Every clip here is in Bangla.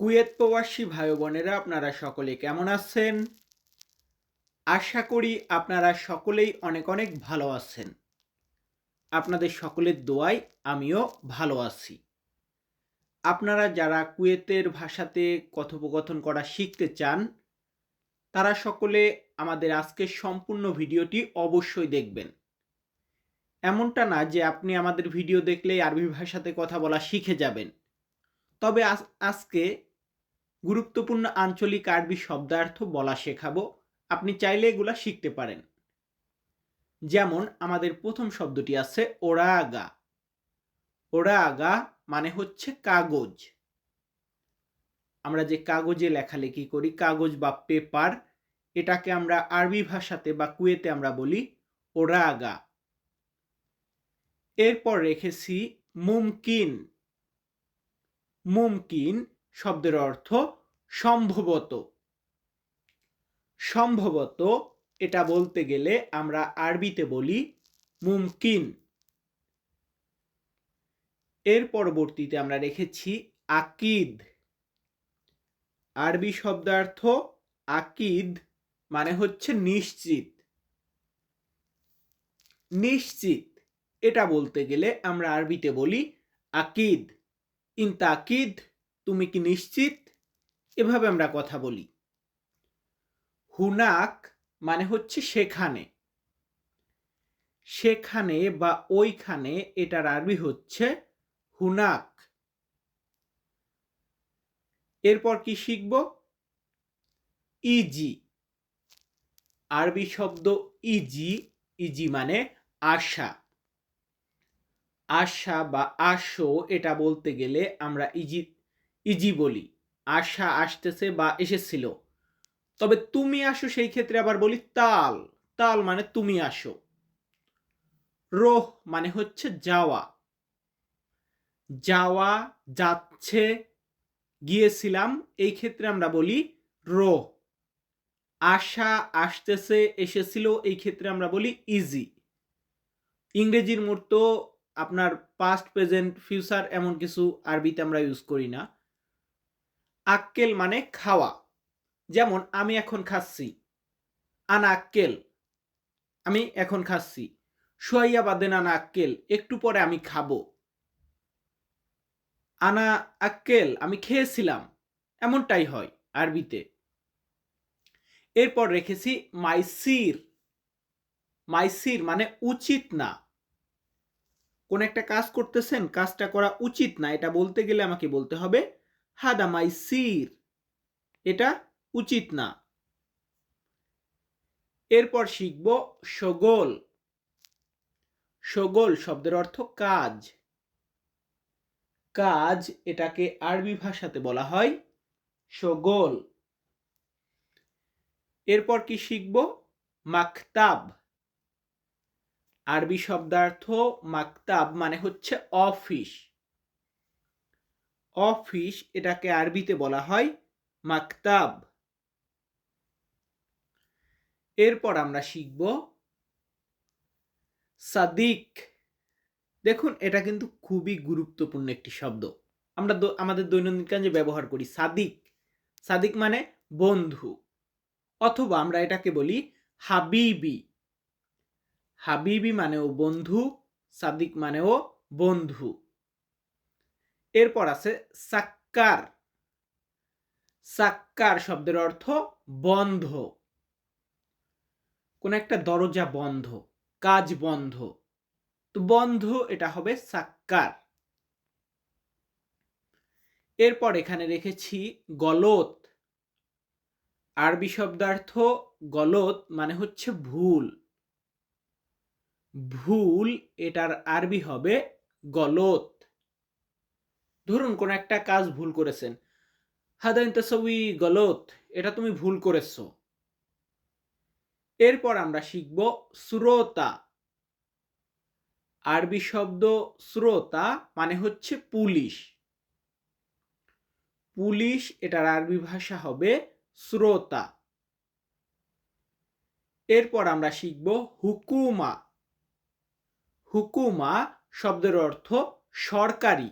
কুয়েত প্রবাসী ভাই বোনেরা আপনারা সকলে কেমন আছেন? আশা করি আপনারা সকলেই অনেক অনেক ভালো আছেন। আপনাদের সকলের দোয়ায় আমিও ভালো আছি। আপনারা যারা কুয়েতের ভাষাতে কথোপকথন করা শিখতে চান, তারা সকলে আমাদের আজকের সম্পূর্ণ ভিডিওটি অবশ্যই দেখবেন। এমনটা না যে আপনি আমাদের ভিডিও দেখলেই আরবি ভাষাতে কথা বলা শিখে যাবেন। তবে আজ- আজকে গুরুত্বপূর্ণ আঞ্চলিক আরবি শব্দার্থ বলা শেখাবো। আপনি চাইলে এগুলা শিখতে পারেন। যেমন, আমাদের প্রথম শব্দটি আছে ওরাগা। ওরাগা মানে হচ্ছে কাগজ। আমরা যে কাগজে লেখালেখি করি, কাগজ বা পেপার, এটাকে আমরা আরবি ভাষাতে বা কুয়েতে আমরা বলি ওরাগা। এরপর রেখেছি মুমকিন। মুমকিন শব্দের অর্থ সম্ভবত। সম্ভবত, এটা বলতে গেলে আমরা আরবিতে বলি মুমকিন। এর পরবর্তীতে আমরা রেখেছি আকিদ। আরবি শব্দার্থ আকিদ মানে হচ্ছে নিশ্চিত। নিশ্চিত, এটা বলতে গেলে আমরা আরবিতে বলি আকিদ। ইনতা আকিদ তুমি কি নিশ্চিত? এভাবে আমরা কথা বলি। হুনাক মানে হচ্ছে সেখানে। সেখানে বা ওইখানে এটার আরবি হচ্ছে হুনাক। এরপর কি শিখব? ইজি। আরবি শব্দ ইজি ইজি মানে আশা। আশা বা আশো এটা বলতে গেলে আমরা ইজি ইজি বলি। আশা আসতেছে বা এসেছিল। তবে তুমি আসো সেই ক্ষেত্রে আবার বলি তাল। তাল মানে তুমি আসো। রোহ মানে হচ্ছে যাওয়া। যাওয়া, যাচ্ছে, গিয়েছিলাম, এই ক্ষেত্রে আমরা বলি রোহ। আশা আসতেছে, এসেছিল, এই ক্ষেত্রে আমরা বলি ইজি। ইংরেজির মতো আপনার পাস্ট প্রেজেন্ট ফিউচার এমন কিছু আরবিতে আমরা ইউজ করি না। আক্কেল মানে খাওয়া। যেমন, আমি এখন খাচ্ছি। আনা আক্কেল। আমি এখন খাচ্ছি। সোয়াইয়া বাদেন আনা আক্কেল। একটু পরে আমি খাব। আনা আক্কেল, আমি খেয়েছিলাম। এমনটাই হয় আরবিতে। এরপর রেখেছি মাইসির। মাইসির মানে উচিত না। কোন একটা কাজ করতেছেন, কাজটা করা উচিত না। এটা বলতে গেলে আমাকে বলতে হবে হাদা মাইসির এটা উচিত না। এরপর শিখব সগোল। সগোল শব্দের অর্থ কাজ। কাজ এটাকে আরবি ভাষাতে বলা হয় সগোল। এরপর কি শিখব? মাকতাব। আরবি শব্দার্থ মাকতাব মানে হচ্ছে অফিস। অফিস এটাকে আরবিতে বলা হয় মাকতাব। এরপর আমরা শিখব সাদিক। দেখুন, এটা কিন্তু খুবই গুরুত্বপূর্ণ একটি শব্দ। আমরা আমাদের দৈনন্দিন কাজে ব্যবহার করি সাদিক। সাদিক মানে বন্ধু। অথবা আমরা এটাকে বলি হাবিবি। হাবিবি মানেও বন্ধু, সাদিক মানেও বন্ধু। এরপর আছে সাক্কার। সাক্কার শব্দের অর্থ বন্ধ। কোন একটা দরজা বন্ধ, কাজ বন্ধ। তো বন্ধ এটা হবে সাক্কার। এরপর এখানে রেখেছি গলত আরবি শব্দার্থ গলত মানে হচ্ছে ভুল। ভুল এটার আরবি হবে গলত ধরুন কোন একটা কাজ ভুল করেছেন। হাদাইন তাসাউই গলত, এটা তুমি ভুল করেছ। এরপর আমরা শিখব শ্রোতা। আরবি শব্দ শ্রোতা মানে হচ্ছে পুলিশ। পুলিশ, এটার আরবি ভাষা হবে শ্রোতা। এরপর আমরা শিখব হুকুমা। হুকুমা শব্দের অর্থ সরকারি।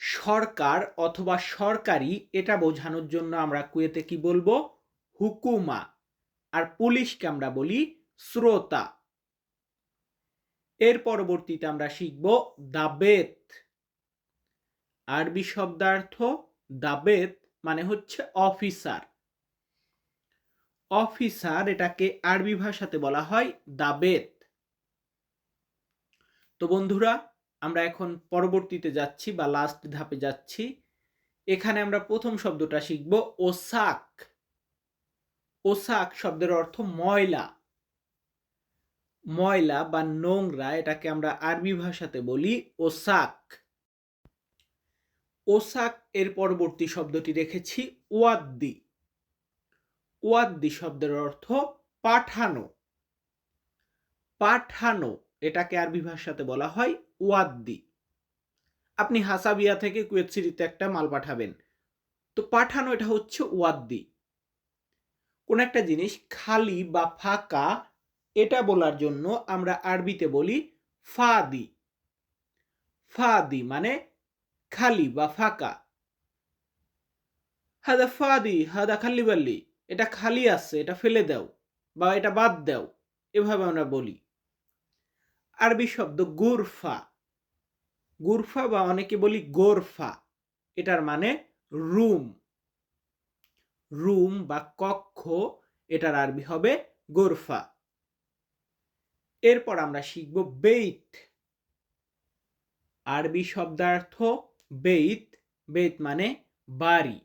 সরকার অথবা সরকারি এটা বোঝানোর জন্য আমরা কুয়েতে কি বলব? হুকুমা। আর পুলিশকে আমরা বলি শ্রোতা এর পরবর্তীতে আমরা শিখব দাবেত। আরবি শব্দার্থ দাবেত মানে হচ্ছে অফিসার। অফিসার এটাকে আরবি ভাষাতে বলা হয় দাবেত। তো বন্ধুরা আমরা এখন পরবর্তীতে যাচ্ছি বা লাস্ট ধাপে যাচ্ছি। এখানে আমরা প্রথম শব্দটা শিখব ওসাক। ওসাক শব্দের অর্থ ময়লা। ময়লা বা নোংরা এটাকে আমরা আরবি ভাষাতে বলি ওসাক। ওসাক এর পরবর্তী শব্দটি রেখেছি ওয়াদ্দি। ওয়াদ্দি শব্দের অর্থ পাঠানো। পাঠানো এটাকে আরবি ভাষাতে বলা হয় ওয়াদ্দি। আপনি হাসাবিয়া থেকে কুয়েত সিটিতে একটা মাল পাঠাবেন। তো পাঠানো এটা হচ্ছে ওয়াদ্দি। কোন একটা জিনিস খালি বা ফাঁকা, এটা বলার জন্য আমরা আরবিতে বলি ফাদি। ফাদি মানে খালি বা ফাঁকা। হাদা ফাদি, হাদা খালি বাল্লি, এটা খালি আছে, এটা ফেলে দাও বা এটা বাদ দাও, এভাবে আমরা বলি। আরবি শব্দ গুরফা। গুরফা বা অনেকে বলি গোরফা। এটার মানে রুম। রুম বা কক্ষ, এটার আরবি হবে গোরফা। এরপর আমরা শিখব বেইত। আরবি শব্দার্থ বেইত বেইত মানে বাড়ি।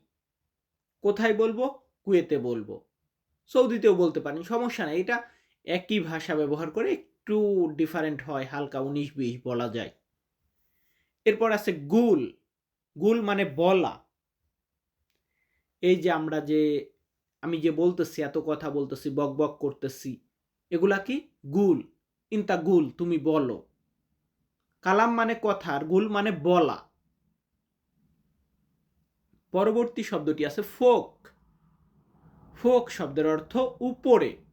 কোথায় বলব? কুয়েতে বলব। সৌদিতেও বলতে পারেন, সমস্যা নেই। এটা একই ভাষা ব্যবহার করে একটু ডিফারেন্ট হয়, হালকা উনিশ বিশ বলা যায়। এরপর আছে গুল। গুল মানে বলা। এই যে আমরা যে, আমি যে বলতেছি, এত কথা বলতেছি, বক বক করতেছি, এগুলা কি? গুল। ইনতা গুল, তুমি বলো। কালাম মানে কথা আর গুল মানে বলা। পরবর্তী শব্দটি আছে ফোক। ফোক শব্দের অর্থ উপরে।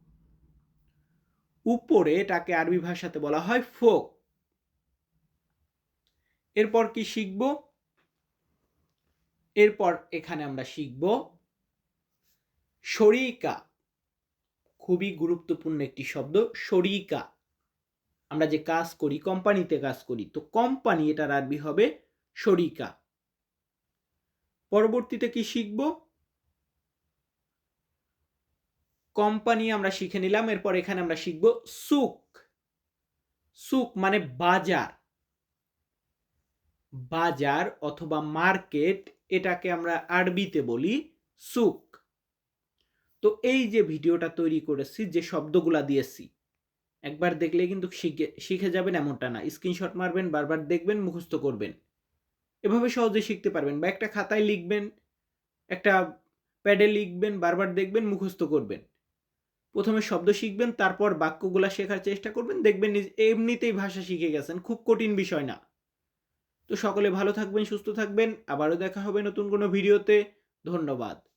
উপরে এটাকে আরবি ভাষাতে বলা হয় ফোক। এরপর কি শিখব? এরপর এখানে আমরা শিখব শরিকা। খুবই গুরুত্বপূর্ণ একটি শব্দ, শরিকা। আমরা যে কাজ করি, কোম্পানিতে কাজ করি, তো কোম্পানি এটার আরবি হবে শরিকা। পরবর্তীতে কি শিখব? কোম্পানি আমরা শিখে নিলাম, এরপর এখানে আমরা শিখব সুক সুক মানে বাজার। বাজার অথবা মার্কেট এটাকে আমরা আরবিতে বলি সুক তো এই যে ভিডিওটা তৈরি করেছি, যে শব্দগুলা দিয়েছি, একবার দেখলে কিন্তু শিখে শিখে যাবেন এমনটা না। স্ক্রিনশট মারবেন, বারবার দেখবেন, মুখস্থ করবেন। এভাবে সহজে শিখতে পারবেন বা একটা খাতায় লিখবেন, একটা প্যাডে লিখবেন, বারবার দেখবেন, মুখস্থ করবেন। প্রথমে শব্দ শিখবেন, তারপর বাক্যগুলো শেখার চেষ্টা করবেন। দেখবেন এমনিতেই ভাষা শিখে গেছেন, খুব কঠিন বিষয় না। তো সকলে ভালো থাকবেন, সুস্থ থাকবেন। আবারও দেখা হবে নতুন কোনো ভিডিওতে। ধন্যবাদ।